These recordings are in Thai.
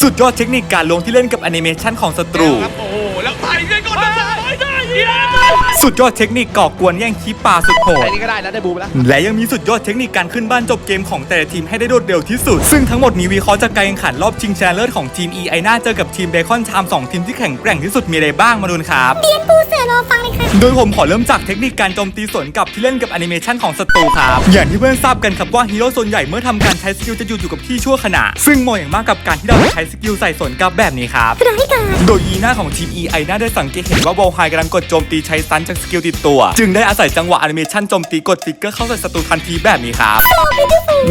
สุดยอดเทคนิคการลงที่เล่นกับแอนิเมชันของศัตรู ครับโอ้โห สุดยอดเทคนิคก่อกวนแย่งคีปป่าสุดโหดไอ้นี่ก็ได้นะได้บูมแล้ว และยังมีสุดยอดเทคนิคการขึ้นบ้านจบเกมของแต่ละทีมให้ได้โดดเดี่ยวที่สุด ซึ่งทั้งหมดนี้วิเคราะห์จากการแข่งขันรอบชิงชนะเลิศของทีม e i น่าเจอกับทีมเบคอนชามสองทีมที่แข่งแกร่งที่สุดมีอะไรบ้างมาดูกันครับเรียนปูเสือรอฟังเลยค่ะ โดยผมขอเริ่มจากเทคนิคการโจมตีสวนกลับที่เล่นกับแอนิเมชันของศัตรูครับอย่างที่เพื่อนทราบกันครับว่าฮีโร่ส่วนใหญ่เมื่อทำการใช้สกิลจะหยุดอยู่กับที่ชั่วขณะ ซึ่งเหมาะอย่างมากกับการที่เราจะใช้สกิลใส่สวนกลับแบบนี้ครับร้ายกาจโดยยีหน้าของทีม EI น่าได้สังเกตเห็นว่าวอลไฮกำลังกดโจมตีใช้ซันจากสกิลติดตัว จึงได้อาศัยจังหวะแอนิเมชันโจมตีกดฟิกเกอร์เข้าใส่ศัตรูทันทีแบบนี้ครับ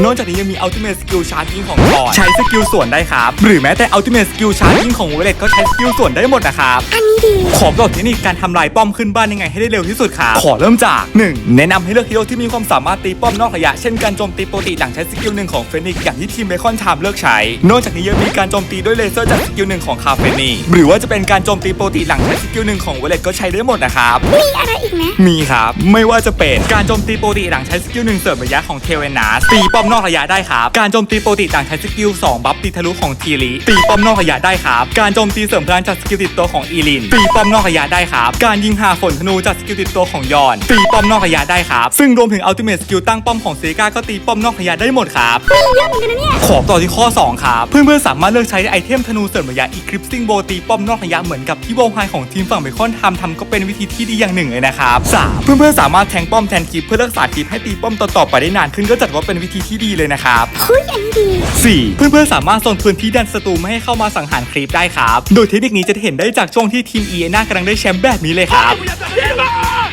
นอกจากนี้ยังมี Ultimate Skill Charging ของทอนใช้สกิลส่วนได้ครับ หรือแม้แต่ Ultimate Skill Charging ของเวเลตก็ใช้สกิลส่วนได้หมดนะครับอันนี้ดีขอบอกเทคนิคการทำลายป้อมขึ้นบ้านยังไงให้ได้เร็วที่สุดครับขอเริ่มจาก 1. แนะนำให้เลือกฮีโร่ที่มีความสามารถตีป้อมนอกระยะเช่นการโจมตีปกติหลังใช้สกิลหนึ่งของเฟนิกซ์อย่างที่ทีมเบคอนไทม์เลือกใช้ นอกจากนี้ยังมีการโจมตีด้วยเลเซอร์จากสกิลหนึ่งของคาเฟนีหรือว่าจะเป็นการโจมตีปกติหลังใช้สกิลหนึ่งของเวเลตก็ใช้ได้หมดนะครับ มีอะไรอีกไหมมีครับ ไม่ว่าจะเป็นการโจมตีปกติหลังใช้สกิลหนึ่งเสริมระยะของเทเวนัสตีป้อมนอกระยะได้ครับ การโจมตีปกติหลังใช้สกิล2บัฟตีทะลุของทีลีตีป้อมนอกระยะได้ครับ การโจมตีเสริมพลังจากสกิลติดตัวของอีลิน ตีป้อมนอกระยะได้ครับ การยิงหาฝนธนูจากสกิลติดตัวของยอน ตีป้อมนอกระยะได้ครับ ซึ่งรวมถึงอัลติเมทสกิลตั้งป้อมของเซกาก็ตีป้อมนอกระยะได้หมดครับมีเยอะเหมือนกันนะเนี่ย ขอต่อที่ข้อ 2 ครับ เพื่อนๆสามารถเลือกใช้ไอเทมธนูเสริมระยะ Eclipsing Bow ตีป้อมนอกระยะเหมือนกับที่วงไฮของทีมฝั่งเบคอนทำทำก็เป็นวิธีที่ดีอย่างหนึ่งเลยนะครับ 3. เพื่อนๆสามารถแทงป้อมแทนคลิปเพื่อรักษาคลิปให้ตีป้อมต่อๆไปได้นานขึ้นก็จัดว่าเป็นวิธีที่ดีเลยนะครับคุยอันนี้ดี 4. เพื่อนๆสามารถส่งพื้นที่ดันศัตรูไม่ให้เข้ามาสังหารคลิปได้ครับ โดยเทคนิคนี้จะเห็นได้จากช่วงที่ทีมเอเน่ากำลังได้แชมป์แบบนี้เลยครับพยายามจะเยี่ยม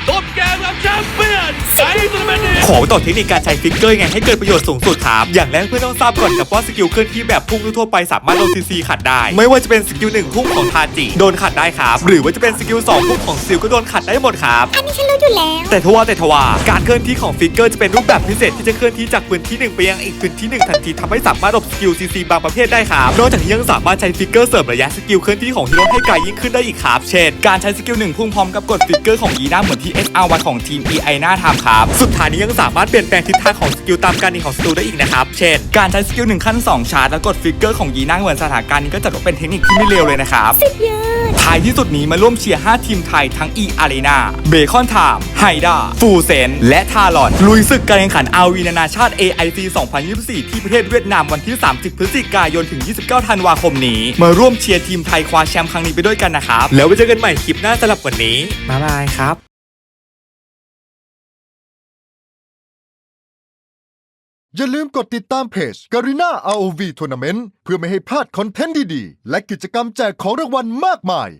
ต้นเกมครับแชมเปี้ยนไอ้ตัวเป็นนี่ ขอต่อเทคนิคการใช้ฟิกเกอร์ยังไงให้เกิดประโยชน์สูงสุดครับอย่างแรกเพื่อนต้องทราบก่อนครับว่าสกิลเคลื่อนที่แบบพุ่งทั่วๆไปสามารถโดนซีซีขัดได้ ไม่ว่าจะเป็นสกิลหนึ่งพุ่งของทาจิโดนขัดได้ครับหรือว่าจะเป็นสกิลสองพุ่งของซิลก็โดนขัดได้หมดครับอันนี้ฉันรู้อยู่แล้วแต่ทว่าแต่ทว่าการเคลื่อนที่ของฟิกเกอร์จะเป็นรูปแบบพิเศษที่จะเคลื่อนที่จากพื้นที่หนึ่งไปยังอีกพื้นที่หนึ่งทันทีทำให้สามารถหลบสกิลซีซีบางประเภทได้ครับนอกจากนี้ยังสามารถใช้ฟิกเกอร์เสริมระยะสกิลเคลื่อนที่ของฮีโร่ให้ไกลยิ่งขึ้นได้อีกครับเช่นการใช้สกิลหนึ่งพุ่งพร้อมกับกดฟิกเกอร์ของยีน่าเหมือนที่ SR1 ของทีม EI น่าทำครับสุดท้ายนี้ยังสามารถเปลี่ยนแปลงทิศทางของสกิลตามการยิงของศัตรูได้อีกนะครับ เช่น การใช้สกิลหนึ่งขั้นสองชาร์จแล้วกดฟิกเกอร์ของยีน่าเหมือนสถานการณ์นี้ก็จัดว่าเป็นเทคนิคที่ไม่เลวเลยนะครับสุดยอดท้ายที่สุดนี้มาร่วมเชียร์ 5 ทีมไทยทั้ง e a r e n a b a c o n Time ไฮด้าฟูเซน และทารอน ลุยศึกการแข่งขัน RV นานาชาติ AIC 2024 ที่ประเทศเวียดนามวันที่ 30 พฤศจิกายนถึง 29 ธันวาคมนี้ มาร่วมเชียร์ทีมไทยคว้าแชมป์ครั้งนี้ไปด้วยกันนะครับ แล้วไว้เจอกันใหม่คลิปหน้าสำหรับวันนี้บ๊ายบายครับ อย่าลืมกดติดตามเพจ Garena ROV Tournament เพื่อไม่ให้พลาดคอนเทนต์ดีๆ และกิจกรรมแจกของรางวัลมากมาย